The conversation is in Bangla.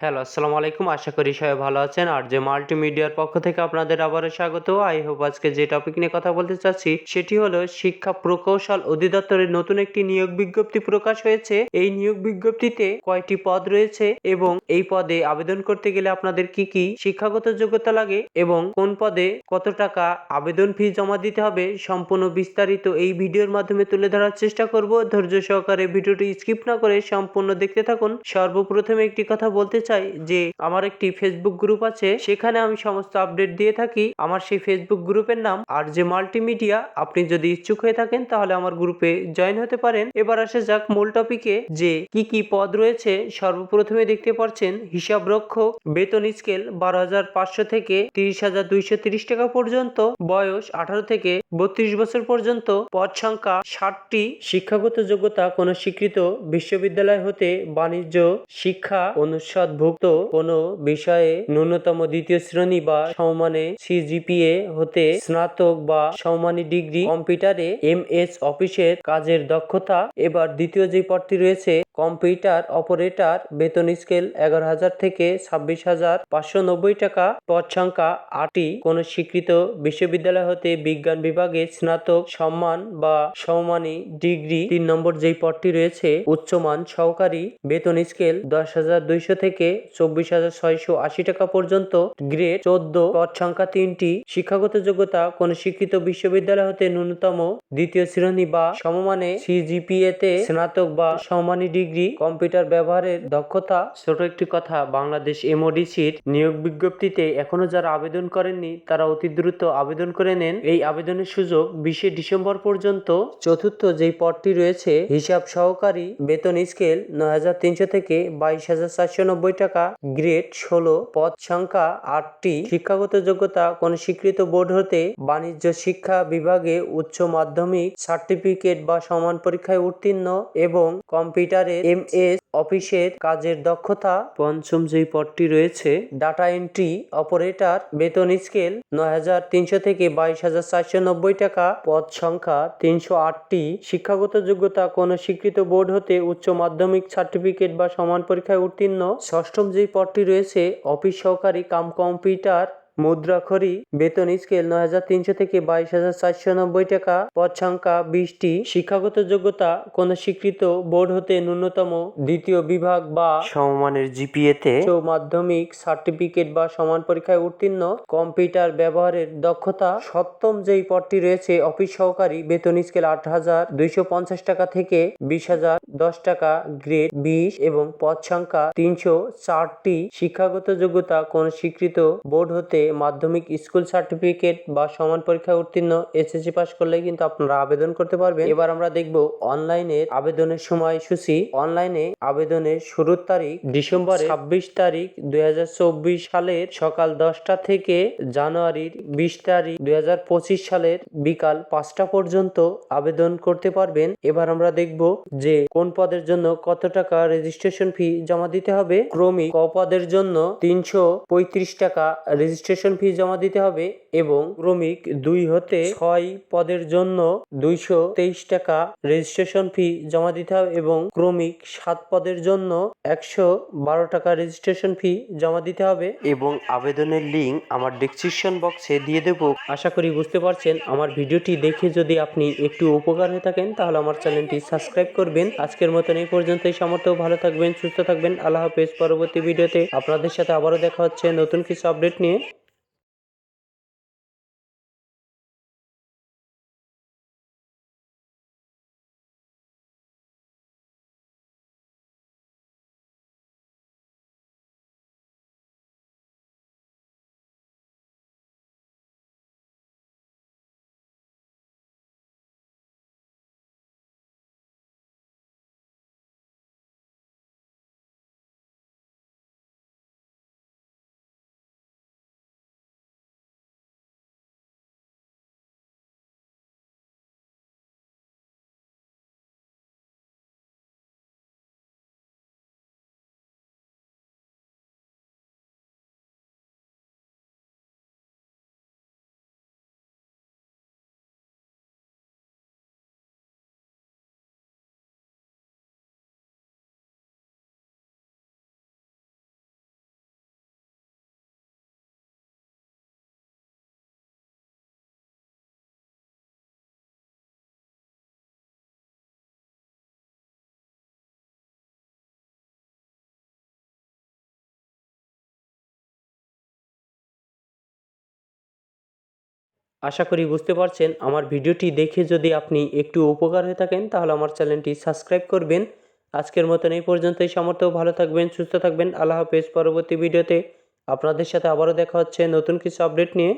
হ্যালো, আসসালামু আলাইকুম। আশা করি সবাই ভালো আছেন। আর যে মাল্টিমিডিয়ার পক্ষ থেকে আপনাদের আবারও স্বাগত। আই হোপ আজকে যে টপিক নিয়ে কথা বলতে চাচ্ছি, সেটি হলো শিক্ষা প্রকৌশল অধিদপ্তরের নতুন একটি নিয়োগ বিজ্ঞপ্তি প্রকাশ হয়েছে। এই নিয়োগ বিজ্ঞপ্তিতে কয়টি পদ রয়েছে এবং এই পদে আবেদন করতে গেলে আপনাদের কি কি শিক্ষাগত যোগ্যতা লাগে এবং কোন পদে কত টাকা আবেদন ফি জমা দিতে হবে সম্পূর্ণ বিস্তারিত এই ভিডিওর মাধ্যমে তুলে ধরার চেষ্টা করব। ধৈর্য সহকারে ভিডিওটি স্কিপ না করে সম্পূর্ণ দেখতে থাকুন। সর্বপ্রথমে একটি কথা বলতে চাই যে আমার একটি ফেসবুক গ্রুপ আছে, সেখানে আমি সমস্ত আপডেট দিয়ে থাকি। আমার সেই ফেসবুক গ্রুপের নাম আর যে মাল্টিমিডিয়া আপনি যদি ইচ্ছুক হয়ে থাকেন, তাহলে আমার গ্রুপে জয়েন হতে পারেন। এবার আসা যাক মূল টপিকে যে কি কি পদ রয়েছে। সর্বপ্রথমে দেখতে পাচ্ছেন হিসাব রক্ষক বেতন স্কেল বারো হাজার পাঁচশো থেকে তিরিশ হাজার দুইশো তিরিশ টাকা পর্যন্ত, বয়স আঠারো থেকে বত্রিশ বছর পর্যন্ত, পদ সংখ্যা ষাটটি। শিক্ষাগত যোগ্যতা কোনো স্বীকৃত বিশ্ববিদ্যালয় হতে বাণিজ্য, শিক্ষা অনুষদভুক্ত কোনো বিষয়ে ন্যূনতম দ্বিতীয় শ্রেণি বা সমমানে সিজিপিএ হতে স্নাতক বা সমমানী ডিগ্রি কম্পিউটারে এম এস অফিসের কাজের দক্ষতা। এবার দ্বিতীয় যে পদটি রয়েছে কম্পিউটার অপারেটর, বেতন স্কেল এগারো হাজার থেকে ছাব্বিশ হাজার পাঁচশো নব্বই টাকা, পদ সংখ্যা আটটি। কোনো স্বীকৃত বিশ্ববিদ্যালয় হতে বিজ্ঞান বিভাগে স্নাতক, সম্মান বা সমমানী ডিগ্রি তিন নম্বর যেই পদটি রয়েছে, উচ্চমান সহকারী, বেতন স্কেল দশ হাজার দুইশো থেকে চব্বিশ হাজার ছয়শো আশি টাকা পর্যন্ত, গ্রেড চোদ্দ, পদ সংখ্যা তিনটি। শিক্ষাগত যোগ্যতা, কোন স্বীকৃত বিশ্ববিদ্যালয় হতে ন্যূনতম দ্বিতীয় শ্রেণি বা সমমানে সিজিপিএ তে স্নাতক বা সমমানী ডিগ্রি কম্পিউটার ব্যবহারের দক্ষতা, ছোট একটি কথা, বাংলাদেশ এমওডিসির নিয়োগ বিজ্ঞপ্তিতে এখনও যারা আবেদন করেননি, তারা অতি দ্রুত আবেদন করে নেন। এই আবেদনের সুযোগ বিশে ডিসেম্বর পর্যন্ত। চতুর্থ যেই পদটি রয়েছে, হিসাব সহকারী বেতন স্কেল নয় হাজার তিনশো থেকে বাইশ হাজার চারশো নব্বই টাকা। গ্রেড ষোলো, পদ সংখ্যা আটটি। শিক্ষাগত যোগ্যতা কোন স্বীকৃত বোর্ড হতে বাণিজ্য শিক্ষা বিভাগে উচ্চ মাধ্যমিক সার্টিফিকেট বা সমান পরীক্ষায় উত্তীর্ণ এবং কম্পিউটারে এম এস অফিসের কাজের দক্ষতা, পঞ্চম যেই পদটি রয়েছে, ডাটা এন্ট্রি অপারেটর, বেতন স্কেল নয় হাজার তিনশো থেকে বাইশ হাজার চারশো নব্বই টাকা, পদ সংখ্যা তিনশো আটটি। শিক্ষাগত যোগ্যতা কোন স্বীকৃত বোর্ড হতে উচ্চ মাধ্যমিক সার্টিফিকেট বা সমান পরীক্ষায় উত্তীর্ণ। ষষ্ঠম যেই পদটি রয়েছে, অফিস সহকারী কাম কম্পিউটার মুদ্রাখরি বেতন স্কেল নয় হাজার তিনশো থেকে বাইশ হাজার চারশো নব্বই টাকা পদ সংখ্যা বিশটি। শিক্ষাগত যোগ্যতা কোন স্বীকৃত বোর্ড হতে ন্যূনতম দ্বিতীয় বিভাগ বা সমমানের জিপিএ তে মাধ্যমিক সার্টিফিকেট বা সমান পরীক্ষায় উত্তীর্ণ। কম্পিউটার ব্যবহারের দক্ষতা সপ্তম যেই পদটি রয়েছে অফিস সহকারী বেতন স্কেল আট হাজার দুইশো পঞ্চাশ টাকা থেকে বিশ হাজার দশ টাকা গ্রেড বিশ এবং পদ সংখ্যা তিনশো চারটি। শিক্ষাগত যোগ্যতা কোন স্বীকৃত বোর্ড হতে মাধ্যমিক স্কুল সার্টিফিকেট বা সমান পরীক্ষায় উত্তীর্ণ এসএসসি পাস করলে কিন্তু আপনারা আবেদন করতে পারবেন। এবার আমরা দেখব অনলাইনে আবেদনের সময়সূচি। অনলাইনে আবেদনের শুরুর তারিখ ডিসেম্বর ছাব্বিশ তারিখ দুই হাজার চব্বিশ সালের সকাল দশটা থেকে জানুয়ারির বিশ তারিখ দুই হাজার পঁচিশ সালের বিকাল পাঁচটা পর্যন্ত আবেদন করতে পারবেন। এবার আমরা দেখব যে কোন পদের জন্য কত টাকা রেজিস্ট্রেশন ফি জমা দিতে হবে। ক্রমিক ক পদের জন্য তিনশো পঁয়ত্রিশ টাকা রেজিস্ট্রেশন ফি জমা দিতে হবে এবং ক্রমিক দুই হতে ছয় পদের জন্য দুইশো তেইশ টাকা রেজিস্ট্রেশন ফি জমা দিতে হবে এবং ক্রমিক সাত পদের জন্য একশো বারো টাকা রেজিস্ট্রেশন ফি জমা দিতে হবে। এবং আবেদনের লিঙ্ক আমার ডিসক্রিপশন বক্সে দিয়ে দেব। আশা করি বুঝতে পারছেন আমার ভিডিওটি দেখে যদি আপনি একটু উপকার হয়ে থাকেন তাহলে আমার চ্যানেলটি সাবস্ক্রাইব করবেন। আজকের মতন এই পর্যন্তই সামর্থ্য ভালো থাকবেন সুস্থ থাকবেন। আল্লাহ হাফেজ পরবর্তী ভিডিওতে আপনাদের সাথে আবারও দেখা হচ্ছে নতুন কিছু আপডেট নিয়ে। আশা করি বুঝতে পারছেন। আমার ভিডিওটি দেখে যদি আপনি একটু উপকার হয়ে থাকেন, তাহলে আমার চ্যানেলটি সাবস্ক্রাইব করবেন। আজকের মতন এই পর্যন্তই। সামর্থ্য ভালো থাকবেন, সুস্থ থাকবেন। আল্লাহ হাফেজ। পরবর্তী ভিডিওতে আপনাদের সাথে আবারও দেখা হচ্ছে নতুন কিছু আপডেট নিয়ে।